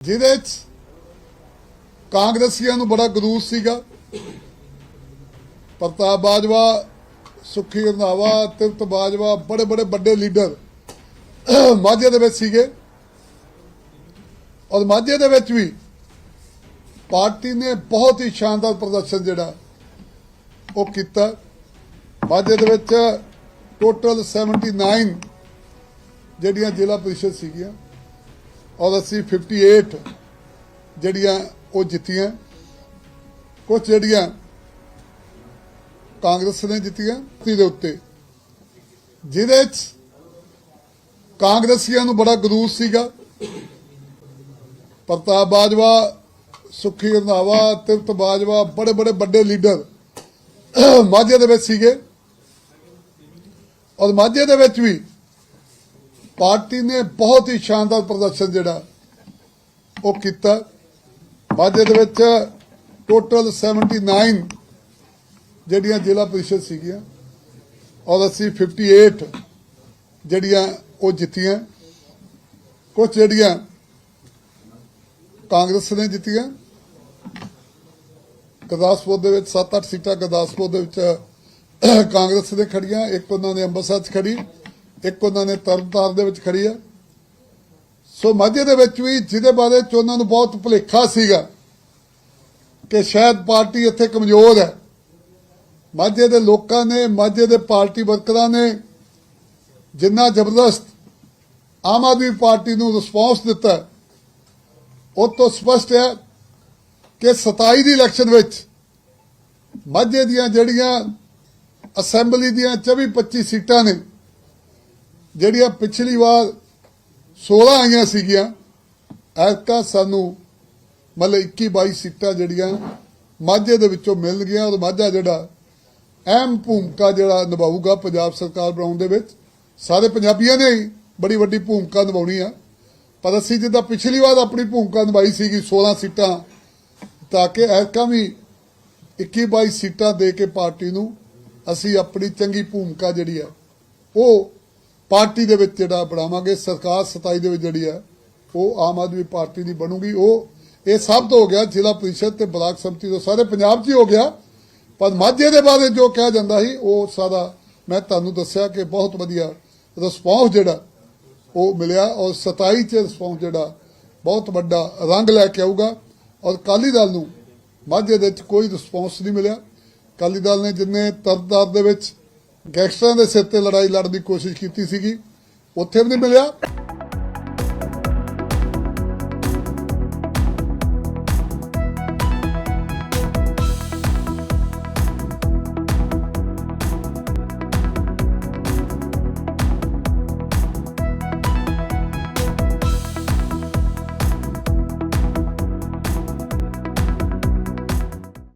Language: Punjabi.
ਜਿਹਦੇ 'ਚ ਕਾਂਗਰਸੀਆਂ ਨੂੰ ਬੜਾ ਗਰੂਰ ਸੀਗਾ। ਪ੍ਰਤਾਪ ਬਾਜਵਾ, ਸੁਖੀ ਰੰਧਾਵਾ ਤਿਰਤ ਬਾਜਵਾ, ਬੜੇ ਬੜੇ ਵੱਡੇ ਲੀਡਰ ਮਾਝੇ ਦੇ ਵਿੱਚ ਸੀਗੇ। ਔਰ ਮਾਝੇ ਦੇ ਵਿੱਚ ਵੀ ਪਾਰਟੀ ਨੇ ਬਹੁਤ ਹੀ ਸ਼ਾਨਦਾਰ ਪ੍ਰਦਰਸ਼ਨ ਜਿਹੜਾ ਉਹ ਕੀਤਾ। ਮਾਝੇ ਦੇ ਵਿੱਚ ਟੋਟਲ 79 ਜਿਹੜੀਆਂ ਜ਼ਿਲ੍ਹਾ ਪ੍ਰੀਸ਼ਦ ਸੀਗੀਆਂ। ਔਰ ਅਸੀਂ 58 ਜਿਹੜੀਆਂ ਉਹ ਜਿੱਤੀਆਂ। ਕੁਝ ਜਿਹੜੀਆਂ ਕਾਂਗਰਸ ਨੇ ਜਿੱਤੀਆਂ ਤੀ ਦੇ ਉੱਤੇ। ਜਿਹਦੇ 'ਚ ਕਾਂਗਰਸੀਆਂ ਨੂੰ ਬੜਾ ਗਰੂਸ ਸੀਗਾ। ਪ੍ਰਤਾਪ ਬਾਜਵਾ, ਸੁਖੀ ਰੰਧਾਵਾ ਤਿਰਤ ਬਾਜਵਾ, ਬੜੇ ਬੜੇ ਵੱਡੇ ਲੀਡਰ ਮਾਝੇ ਦੇ ਵਿੱਚ ਸੀਗੇ। ਔਰ ਮਾਝੇ ਦੇ ਵਿੱਚ ਵੀ ਪਾਰਟੀ ਨੇ ਬਹੁਤ ਹੀ ਸ਼ਾਨਦਾਰ ਪ੍ਰਦਰਸ਼ਨ ਜਿਹੜਾ ਉਹ ਕੀਤਾ। ਮਾਝੇ ਦੇ ਵਿੱਚ ਟੋਟਲ 79 ਜਿਹੜੀਆਂ ਜ਼ਿਲ੍ਹਾ ਪ੍ਰੀਸ਼ਦ ਸੀਗੀਆਂ ਔਰ ਅਸੀਂ 58 ਜਿਹੜੀਆਂ ਉਹ ਜਿੱਤੀਆਂ। ਕੁਝ ਜਿਹੜੀਆਂ ਕਾਂਗਰਸ ਨੇ ਜਿੱਤੀਆਂ। ਗੁਰਦਾਸਪੁਰ ਦੇ ਵਿੱਚ 7-8 ਸੀਟਾਂ ਗੁਰਦਾਸਪੁਰ ਦੇ ਵਿੱਚ ਕਾਂਗਰਸ ਨੇ ਖੜੀਆਂ, ਇੱਕ ਉਹਨਾਂ ਨੇ ਅੰਮ੍ਰਿਤਸਰ 'ਚ ਖੜੀ। ਇੱਕ ਉਹਨਾਂ ਨੇ ਤਰਨਤਾਰਨ ਦੇ ਵਿੱਚ ਖੜੀ ਆ। ਸੋ ਮਾਝੇ ਦੇ ਵਿੱਚ ਵੀ ਜਿਹਦੇ ਬਾਰੇ ਚ ਉਹਨਾਂ ਨੂੰ ਬਹੁਤ ਭੁਲੇਖਾ ਸੀਗਾ ਕਿ ਸ਼ਾਇਦ ਪਾਰਟੀ ਇੱਥੇ ਕਮਜ਼ੋਰ ਹੈ। ਮਾਝੇ ਦੇ ਲੋਕਾਂ ਨੇ, ਮਾਝੇ ਦੇ ਪਾਰਟੀ ਵਰਕਰਾਂ ਨੇ ਜਿੰਨਾ ਜ਼ਬਰਦਸਤ ਆਮ ਆਦਮੀ ਪਾਰਟੀ ਨੂੰ ਰਿਸਪੌਂਸ ਦਿੱਤਾ, ਉਹ ਤੋਂ ਸਪਸ਼ਟ ਹੈ ਕਿ 27 ਦੀ ਇਲੈਕਸ਼ਨ ਵਿੱਚ ਮਾਝੇ ਦੀਆਂ ਜਿਹੜੀਆਂ ਅਸੈਂਬਲੀ ਦੀਆਂ 24 25 ਸੀਟਾਂ ਨੇ ਜਿਹੜੀਆਂ ਪਿਛਲੀ ਵਾਰ 16 ਆਈਆਂ ਸੀਗੀਆਂ, ਐਤਕਾਂ ਸਾਨੂੰ ਮਤਲਬ 21 22 ਸੀਟਾਂ ਜਿਹੜੀਆਂ ਮਾਝੇ ਦੇ ਵਿੱਚੋਂ ਮਿਲ ਗਈਆਂ, ਔਰ ਮਾਝਾ ਜਿਹੜਾ ਅਹਿਮ ਭੂਮਿਕਾ ਜਿਹੜਾ ਨਿਭਾਊਗਾ ਪੰਜਾਬ ਸਰਕਾਰ ਬਣਾਉਣ ਦੇ ਵਿੱਚ, ਸਾਰੇ ਪੰਜਾਬੀਆਂ ਨੇ ਹੀ ਬੜੀ ਵੱਡੀ ਭੂਮਿਕਾ ਨਿਭਾਉਣੀ ਆ। ਪਰ ਅਸੀਂ ਜਿੱਦਾਂ ਪਿਛਲੀ ਵਾਰ ਆਪਣੀ ਭੂਮਿਕਾ ਨਿਭਾਈ ਸੀਗੀ 16 ਸੀਟਾਂ, ਤਾਂ ਕਿ ਐਤਕਾਂ ਵੀ 21 22 ਸੀਟਾਂ ਦੇ ਕੇ ਪਾਰਟੀ ਨੂੰ ਅਸੀਂ ਆਪਣੀ ਚੰਗੀ ਭੂਮਿਕਾ ਜਿਹੜੀ ਆ, ਉਹ ਪਾਰਟੀ ਦੇ ਵਿੱਚ ਜਿਹੜਾ ਬਣਾਵਾਂਗੇ, ਸਰਕਾਰ 27 ਦੇ ਵਿੱਚ ਜਿਹੜੀ ਹੈ, ਉਹ ਆਮ ਆਦਮੀ ਪਾਰਟੀ ਦੀ ਬਣੂਗੀ। ਉਹ, ਇਹ ਸਭ ਤੋਂ ਹੋ ਗਿਆ ਜ਼ਿਲ੍ਹਾ ਪ੍ਰੀਸ਼ਦ ਤੇ ਬਲਾਕ ਸੰਮਤੀ ਤੋਂ। ਸਾਰੇ ਪੰਜਾਬ 'ਚ ਹੀ ਹੋ ਗਿਆ। ਪਰ ਮਾਝੇ ਦੇ ਬਾਰੇ ਜੋ ਕਿਹਾ ਜਾਂਦਾ ਸੀ, ਉਹ ਸਾਰਾ ਮੈਂ ਤੁਹਾਨੂੰ ਦੱਸਿਆ ਕਿ ਬਹੁਤ ਵਧੀਆ ਰਿਸਪੌਂਸ ਜਿਹੜਾ ਉਹ ਮਿਲਿਆ ਔਰ 27 ਚ ਰਿਸਪੌਂਸ ਜਿਹੜਾ ਬਹੁਤ ਵੱਡਾ ਰੰਗ ਲੈ ਕੇ ਆਊਗਾ। ਔਰ ਕਾਲੀ ਦਲ ਨੂੰ ਮਾਝੇ ਦੇ ਵਿੱਚ ਕੋਈ ਰਿਸਪੌਂਸ ਨਹੀਂ ਮਿਲਿਆ। ਕਾਲੀ ਦਲ ਨੇ ਜਿੰਨੇ ਤਰਦਾਰ ਦੇ ਵਿੱਚ ਗੈਂਗਸਟਰਾਂ ਦੇ ਸਿਰ ਤੇ ਲੜਾਈ ਲੜਨ ਦੀ ਕੋਸ਼ਿਸ਼ ਕੀਤੀ ਸੀਗੀ। ਉੱਥੇ ਵੀ ਨਹੀਂ ਮਿਲਿਆ।